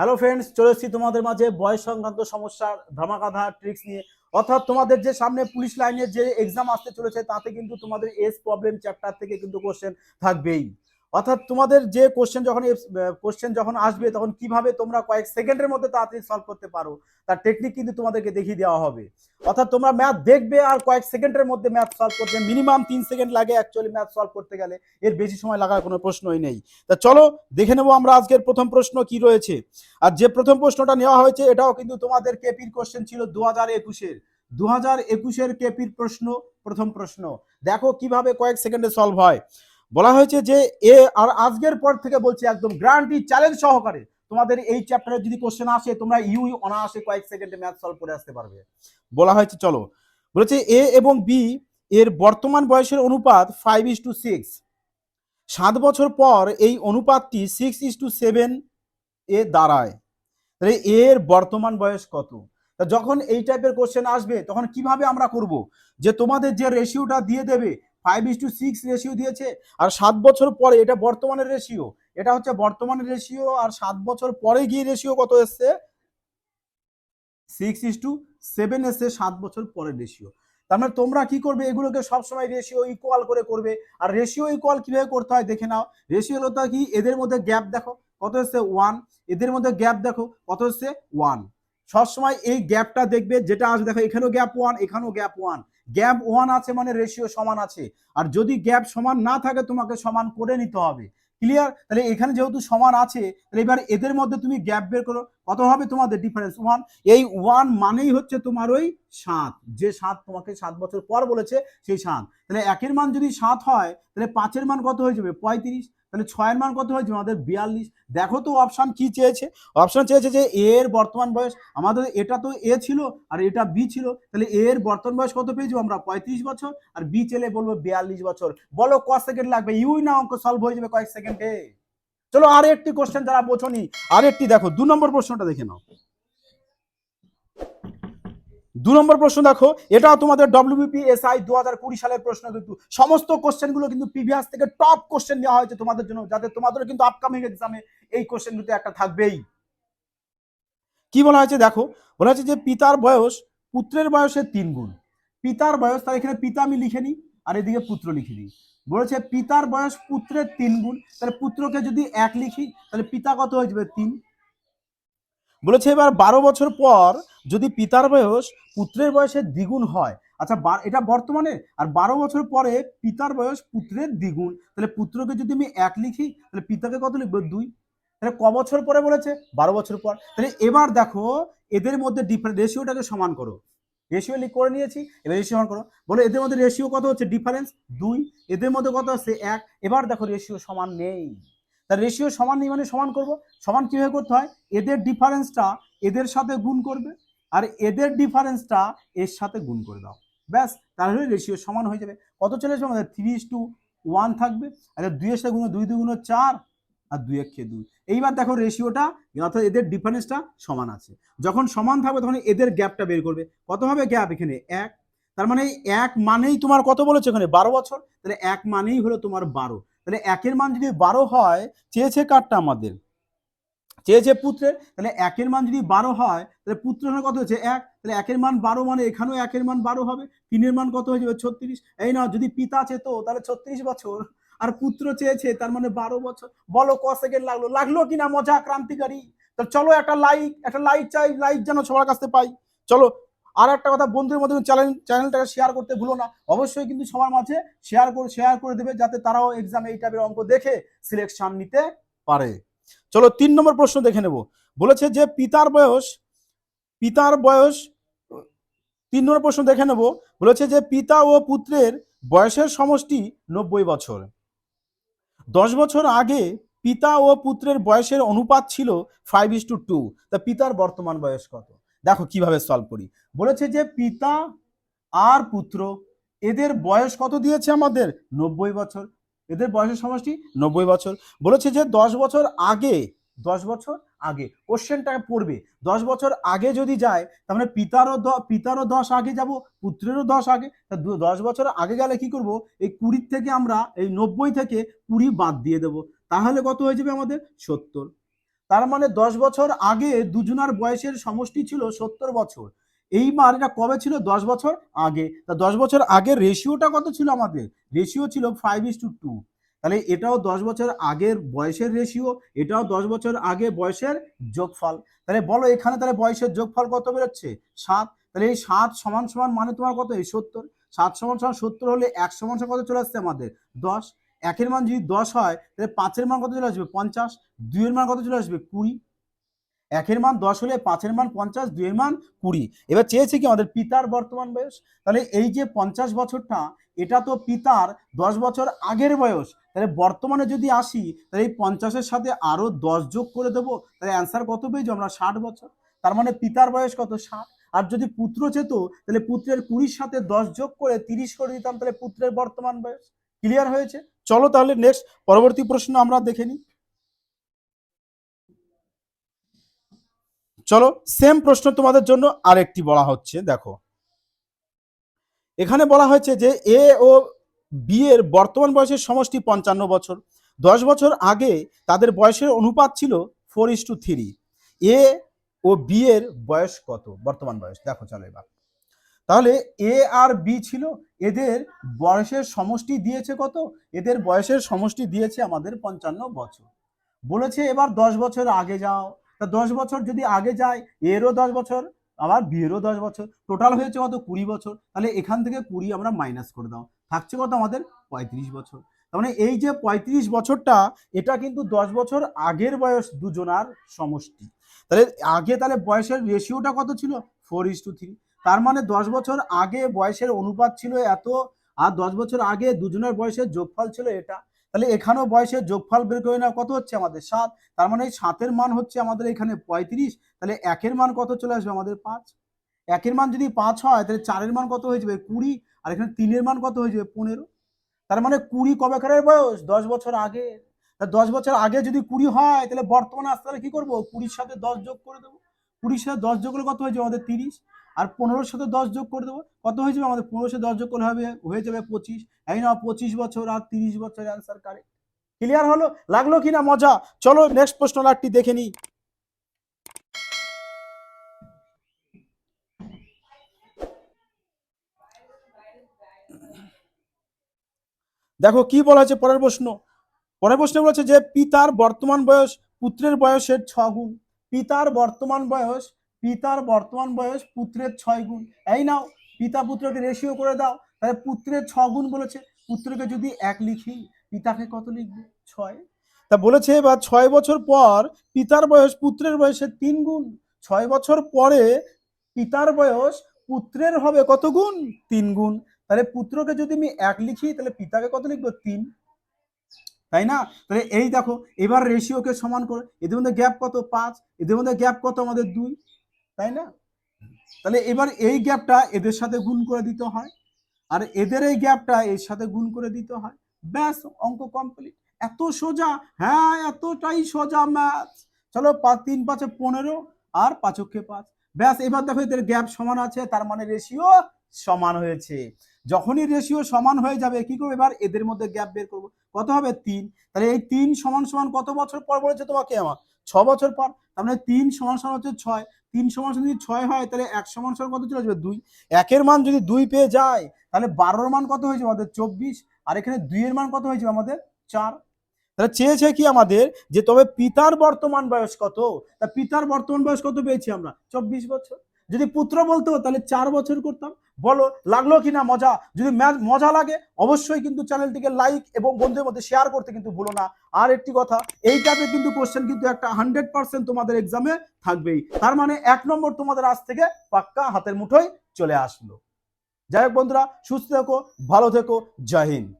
Hello friends চলে এসেছি তোমাদের মাঝে বয়স সংক্রান্ত সমস্যার ধামাকাধা ট্রিক্স নিয়ে। অর্থাৎ তোমাদের যে সামনে পুলিশ লাইনের যে এক্সাম আসতে চলেছে, তাতে কিন্তু তোমাদের এস প্রবলেম চ্যাপ্টার থেকে কিন্তু কোশ্চেন থাকবেই। অর্থাৎ তোমাদের যে কোশ্চেন যখন কোশ্চেন যখন আসবে, তখন কীভাবে তোমরা কয়েক সেকেন্ডের মধ্যে তাড়াতাড়ি সলভ করতে পারো? তার টেকনিক কিন্তু তোমাদেরকে দেখিয়ে দেওয়া হবে। অর্থাৎ তোমরা ম্যাথ দেখবে আর কয়েক সেকেন্ডের মধ্যে ম্যাথ সলভ করতে মিনিমাম তিন সেকেন্ড লাগে অ্যাকচুয়ালি ম্যাথ সলভ করতে গেলে। এর বেশি সময় লাগার কোনো প্রশ্নই নেই। তা চলো, দেখে নেব আমরা আজকের প্রথম প্রশ্ন কি রয়েছে। আর যে প্রথম প্রশ্নটা নেওয়া হয়েছে, এটাও কিন্তু তোমাদের কেপির কোশ্চেন ছিল দু হাজার একুশের। দু হাজার একুশের কেপির প্রশ্ন, প্রথম প্রশ্ন। দেখো কীভাবে কয়েক সেকেন্ডে সলভ হয়। বলা হয়েছে যে এ আর আজকের পর থেকে বলছি একদম গ্যারান্টি চ্যালেঞ্জ সহকারে তোমাদের এই চ্যাপ্টারে যদি কোশ্চেন আসে, তোমরা ইউ অনায়াসে কয়েক সেকেন্ডে ম্যাথ সলভ করে আসতে পারবে। বলা হয়েছে, চলো। বলেছে এ এবং বি এর বর্তমান বয়সের অনুপাত ফাইভ ইস টু সিক্স সাত বছর পর এই অনুপাতটি সিক্স ইস টু সেভেন এ দাঁড়ায়। তাহলে এর বর্তমান বয়স কত? যখন এই টাইপের কোশ্চেন আসবে, তখন কীভাবে আমরা করব? যে তোমাদের যে রেশিওটা দিয়ে দেবে five is to six ratio দিয়েছে। আর সাত বছর পরে, এটা বর্তমানের রেশিও এটা হচ্ছে বর্তমানের রেশিও আর সাত বছর পরে গিয়ে রেশিও কত এসছে? সিক্স ইস টু সেভেন এসছে সাত বছর পরে রেশিও তার মানে তোমরা কি করবে? এগুলোকে সবসময় রেশিও ইকুয়াল করে করবে। আর রেশিও ইকুয়াল কীভাবে করতে হয় দেখে নাও। রেশিও হলো কি? এদের মধ্যে গ্যাপ দেখো। কত হচ্ছে ওয়ান এদের মধ্যে গ্যাপ দেখো। কত হচ্ছে ওয়ান সবসময় এই গ্যাপটা দেখবে। যেটা আসবে দেখো, এখানেও গ্যাপ ওয়ান এখানেও গ্যাপ ওয়ান গ্যাপ ওয়ান আছে মানে রেশিও সমান আছে। আর যদি গ্যাপ সমান না থাকে, তোমাকে সমান করে নিতে হবে। ক্লিয়ার তাহলে এখানে যেহেতু সমান আছে, তাহলে এবার এদের মধ্যে তুমি গ্যাপ বের করো। কত হবে তোমাদের ডিফারেন্স ওয়ান এই ওয়ান মানেই হচ্ছে তোমার ওই সাত। যে সাত তোমাকে সাত বছর পর বলেছে, সেই সাত। তাহলে একের মান যদি সাত হয়, তাহলে পাঁচের মান কত হয়ে যাবে? পঁয়ত্রিশ। তাহলে ছয়ের মান কত হয়েছে আমাদের বিয়াল্লিশ। দেখো তো অপশন কি চেয়েছে। অপশন চেয়েছে যে এর বর্তমান বয়স, আমাদের এটা তো এ ছিল আর এটা বি ছিল। তাহলে এর বর্তমান বয়স কত পেয়ে যাব আমরা? পঁয়ত্রিশ বছর। আর বি চেলে বলব বিয়াল্লিশ বছর। বলো ক সেকেন্ড লাগবে? ইউই না অঙ্ক সলভ হয়ে যাবে কয়েক সেকেন্ডে চলো আর একটি কোশ্চেন যারা বোঝনি আর একটি দেখো, দু নম্বর প্রশ্নটা দেখে নাও। দু নম্বর প্রশ্ন দেখো, এটাও তোমাদের ডব্লিউবিপি এসআই দু হাজার কুড়ি সালের প্রশ্ন কিন্তু। সমস্ত কোশ্চেনগুলো কিন্তু প্রিভিয়াস থেকে টপ কোশ্চেন দেওয়া হয়েছে তোমাদের জন্য, যাতে তোমাদের কিন্তু আপকামিং এক্সামে এই কোশ্চেন কিন্তু একটা থাকবেই। কি বলা হয়েছে দেখো, বলা হয়েছে যে পিতার বয়স পুত্রের বয়সের তিন গুণ। পিতার বয়স তার এখানে পিতা আমি লিখে নিই, আর এদিকে পুত্র লিখে দিই বলেছে পিতার বয়স পুত্রের তিন গুণ, তাহলে পুত্রকে যদি এক লিখি, তাহলে পিতা কত হয়ে যাবে? তিন। বলেছে এবার বারো বছর পর যদি পিতার বয়স পুত্রের বয়সের দ্বিগুণ হয় আচ্ছা এটা বর্তমানে? আর বারো বছর পরে পিতার বয়স পুত্রের দ্বিগুণ, তাহলে পুত্রকে যদি আমি এক লিখি, তাহলে পিতাকে কত লিখব? দুই। তাহলে ক বছর পরে বলেছে? বারো বছর পর। তাহলে এবার দেখো, এদের মধ্যে ডিফারেন্ট রেশিওটাকে সমান করো। রেশিও লিখ, করে নিয়েছি, এবার রেশিও সমান করো। বলে এদের মধ্যে রেশিও কত হচ্ছে? ডিফারেন্স দুই। এদের মধ্যে কত হচ্ছে এক। এবার দেখো রেশিও সমান নেই। তার রেশিও সমান নেই মানে সমান করব। সমান কীভাবে করতে হয়? এদের ডিফারেন্সটা এদের সাথে গুণ করবে আর এদের ডিফারেন্সটা এর সাথে গুণ করে দাও। ব্যাস, তাহলে রেশিও সমান হয়ে যাবে। কত চলে আসবে? আমাদের থ্রি ইস টু ওয়ান থাকবে। আর দুইয়ের সাথে গুণ দুই দুগুণ চার আর দুই এক দুই। এইবার দেখো রেশিওটা অর্থাৎ এদের ডিফারেন্সটা সমান আছে। যখন সমান থাকবে, তখন এদের গ্যাপটা বের করবে। কত হবে গ্যাপ এখানে? এক। তার মানে এক মানেই তোমার কত বলেছে এখানে বারো বছর। তাহলে এক মানেই হলো তোমার বারো। তাহলে একের মান যদি বারো হয়, চেয়েছে কারটা আমাদের? চেয়েছে পুত্রের, তাহলে একের মান যদি বারো হয়, তাহলে পুত্র কত হচ্ছে এক। তাহলে একের মান বারো মানে এখানেও একের মান বারো হবে। তিনের মান কত হয়ে যাবে ছত্রিশ। এই না যদি পিতা চেত তাহলে ছত্রিশ বছর। আর পুত্র চেয়েছে, তার মানে বারো বছর। বলো, ক সেকেন্ড লাগল? লাগল কিনা? মজা, ক্রান্তিকারী। তো চলো একটা লাইক একটা লাইক চাই লাইক যেন সবার কাছে পাই। চলো আর একটা কথা, বন্ধুদের মধ্যে চ্যানেল চ্যানেলটাকে শেয়ার করতে ভুলো না। অবশ্যই কিন্তু সবার মাঝে শেয়ার করে শেয়ার করে দেবে, যাতে তারাও এক্সামে এই টাইপের অঙ্ক দেখে সিলেকশন নিতে পারে। চলো তিন নম্বর প্রশ্ন দেখে নেব। বলেছে যে পিতার বয়স পিতার বয়স, তিন নম্বর প্রশ্ন দেখে নেব। বলেছে যে পিতা ও পুত্রের বয়সের সমষ্টি নব্বই বছর। দশ বছর আগে পিতা ও পুত্রের বয়সের অনুপাত ছিল ফাইভ ইস টু টু তা পিতার বর্তমান বয়স কত? দেখো কীভাবে সলভ করি। বলেছে যে পিতা আর পুত্র, এদের বয়স কত দিয়েছে আমাদের? নব্বই বছর। এদের বয়সের সমষ্টি নব্বই বছর। বলেছে যে দশ বছর আগে, দশ বছর আগে কোশ্চেনটা পড়বে। দশ বছর আগে যদি যায়, তার মানে পিতারও পিতারও দশ আগে যাব, পুত্রেরও দশ আগে। তা দশ বছর আগে গেলে কি করব? এই কুড়ির থেকে আমরা, এই নব্বই থেকে কুড়ি বাদ দিয়ে দেব। তাহলে কত হয়ে যাবে আমাদের? সত্তর। তার মানে দশ বছর আগে দুজনার বয়সের সমষ্টি ছিল সত্তর বছর। এইবার এটা কবে ছিল? দশ বছর আগে। তা দশ বছর আগের রেশিওটা কত ছিল আমাদের? রেশিও ছিল ফাইভ ইস টু টু তাহলে এটাও দশ বছর আগের বয়সের রেশিও এটাও দশ বছর আগে বয়সের যোগফল। তাহলে বলো এখানে তাহলে বয়সের যোগফল কত বেরোচ্ছে? সাত। তাহলে এই সাত সমান সমান মানে তোমার কত? এই সত্তর। সাত সমান সমান সত্তর হলে এক সমান সমান কত চলে আসছে আমাদের? দশ। একের মান যদি দশ হয়, তাহলে পাঁচের মান কত চলে আসবে? পঞ্চাশ। দুইয়ের মান কত চলে আসবে? কুড়ি। একের মান দশ হলে পাঁচের মান পঞ্চাশ, দুইয়ের মান কুড়ি। এবার চেয়েছে কি আমাদের পিতার বর্তমান বয়স? তাহলে এই যে পঞ্চাশ বছরটা, এটা তো পিতার দশ বছর আগের বয়স। তাহলে বর্তমানে যদি আসি, তাহলে এই পঞ্চাশের সাথে আরও দশ যোগ করে দেবো, তাহলে অ্যান্সার কত পেয়েছি আমরা? ষাট বছর। তার মানে পিতার বয়স কত? ষাট। আর যদি পুত্র চেত, তাহলে পুত্রের কুড়ির সাথে দশ যোগ করে তিরিশ করে দিতাম, তাহলে পুত্রের বর্তমান বয়স। ক্লিয়ার হয়েছে? চলো তাহলে নেক্সট পরবর্তী প্রশ্ন আমরা দেখে নিই। চলো সেম প্রশ্ন তোমাদের জন্য আরেকটি বলা হচ্ছে, দেখো। এখানে বলা হয়েছে যে এ ও বি এর বর্তমান বয়সের সমষ্টি পঞ্চান্ন বছর। দশ বছর আগে তাদের বয়সের অনুপাত ছিল four is to three A O B এর বয়স কত? বর্তমান বয়স, দেখো চলো এবার। তাহলে এ আর বি ছিল, এদের বয়সের সমষ্টি দিয়েছে কত? এদের বয়সের সমষ্টি দিয়েছে আমাদের পঞ্চান্ন বছর। বলেছে এবার দশ বছর আগে যাও। তা দশ বছর যদি আগে যায়, এরও দশ বছর, আবার বিয়েরও দশ বছর টোটাল হয়েছে কত? কুড়ি বছর। তাহলে এখান থেকে কুড়ি আমরা মাইনাস করে দাও। থাকছে কত? আমাদের পঁয়ত্রিশ বছর। তার মানে এই যে পঁয়ত্রিশ বছরটা, এটা কিন্তু দশ বছর আগের বয়স দুজনার সমষ্টি। তাহলে আগে তাহলে বয়সের রেশিওটা কত ছিল? ফোর ইস টু থ্রি তার মানে দশ বছর আগে বয়সের অনুপাত ছিল এত, আর দশ বছর আগে দুজনের বয়সের যোগফল ছিল এটা। তাহলে এখানেও বয়সের যোগফল বের করে না কত হচ্ছে আমাদের সাত? তার মানে এই সাতের মান হচ্ছে আমাদের এখানে পঁয়ত্রিশ, তাহলে একের মান কত চলে আসবে আমাদের পাঁচ? একের মান যদি পাঁচ হয়, তাহলে চারের মান কত হয়ে যাবে কুড়ি, আর এখানে তিনের মান কত হয়ে যাবে পনেরো? তার মানে কুড়ি কবেকারের বয়স? দশ বছর আগে। দশ বছর আগে যদি কুড়ি হয়, তাহলে বর্তমানে আসতে হলে কি করব? কুড়ির সাথে দশ যোগ করে দেবো। কুড়ির সাথে দশ যোগ করলে কত হয়ে যাবে আমাদের তিরিশ? আর পনেরোর সাথে দশ যোগ করে দেবো। কত হয়ে যাবে? আমাদের পনেরোর সাথে দশ যোগ করলে হবে, হয়ে যাবে পঁচিশ। এই না পঁচিশ বছর আর তিরিশ বছর অ্যান্সার কারেক্ট ক্লিয়ার হলো? লাগল কিনা মজা। চলো নেক্সট প্রশ্ন লাটটি দেখে নিই। দেখো, কি বলা হয়েছে? পরের প্রশ্ন। পরের প্রশ্নে বলেছে যে, পিতার বর্তমান বয়স পুত্রের বয়সের ছ গুণ। পিতার বর্তমান বয়স পিতার বর্তমান বয়স পুত্রের ছয় গুণ। এই নাও, পিতা পুত্রকে রেশিও করে দাও, তাহলে পুত্রের ছ গুণ বলেছে। পুত্রকে যদি এক লিখি, পিতাকে কত লিখবে? ছয়। তা বলেছে এবার ছয় বছর পর পিতার বয়স পুত্রের বয়সের তিন গুণ। ছয় বছর পরে পিতার বয়স পুত্রের হবে কত গুণ? তিন গুণ। তাহলে পুত্রকে যদি আমি এক লিখি, তাহলে পিতাকে কত লিখব? তিন। তাই না? তাহলে এই দেখো, এবার রেশিওকে সমান করে। এদের মধ্যে গ্যাপ কত? পাঁচ। এদের মধ্যে গ্যাপ কত? আমাদের দুই। তাই না? তাহলে এবার এই গ্যাপটা এদের সাথে গুণ করে দিতে হয়। আর এদের এই গ্যাপটা এর সাথে গুণ করে দিতে হয়। ব্যাস, অঙ্ক কমপ্লিট এত সোজা? হ্যাঁ এতটাই সোজা ম্যাথ চলো তিন, পাঁচে পনেরো আর পাঁচকে পাঁচ। ব্যাস, এবার দেখো এদের গ্যাপ সমান আছে, তার মানে রেশিও সমান হয়েছে। যখনই রেশিও সমান হয়ে যাবে, কি করব এবার? এদের মধ্যে গ্যাপ বের করব। কত হবে? তিন। তাহলে এই তিন সমান সমান কত বছর পর বলেছে তোমাকে আমার? ছ বছর পর। তার মানে তিন সমান সমান হচ্ছে ছয়। তিন সমান যদি ছয় হয়, তাহলে এক সমান সমান কত চলে আসবে? দুই। একের মান যদি দুই পেয়ে যায়, তাহলে বারোর মান কত হয়েছে আমাদের? চব্বিশ। আর এখানে দুইয়ের মান কত হয়েছে আমাদের? চার। তাহলে চেয়েছে কি আমাদের যে, তবে পিতার বর্তমান বয়স কত? তা পিতার বর্তমান বয়স কত পেয়েছি আমরা? চব্বিশ বছর। যদি পুত্র বলতো তাহলে চার বছর করতাম। বলো, লাগল কিনা মজা? যদি মজা লাগে, অবশ্যই কিন্তু চ্যানেলটিকে লাইক এবং বন্ধুদের মধ্যে শেয়ার করতে কিন্তু ভুলো না। আর একটি কথা, এই টাইপের কিন্তু কোশ্চেন কিন্তু একটা হান্ড্রেড পার্সেন্ট তোমাদের এক্সামে থাকবেই। তার মানে এক নম্বর তোমাদের আজ থেকে পাক্কা হাতের মুঠোয় চলে আসলো। যাই হোক বন্ধুরা, সুস্থ থেকো, ভালো থেকো, জয় হিন্দ।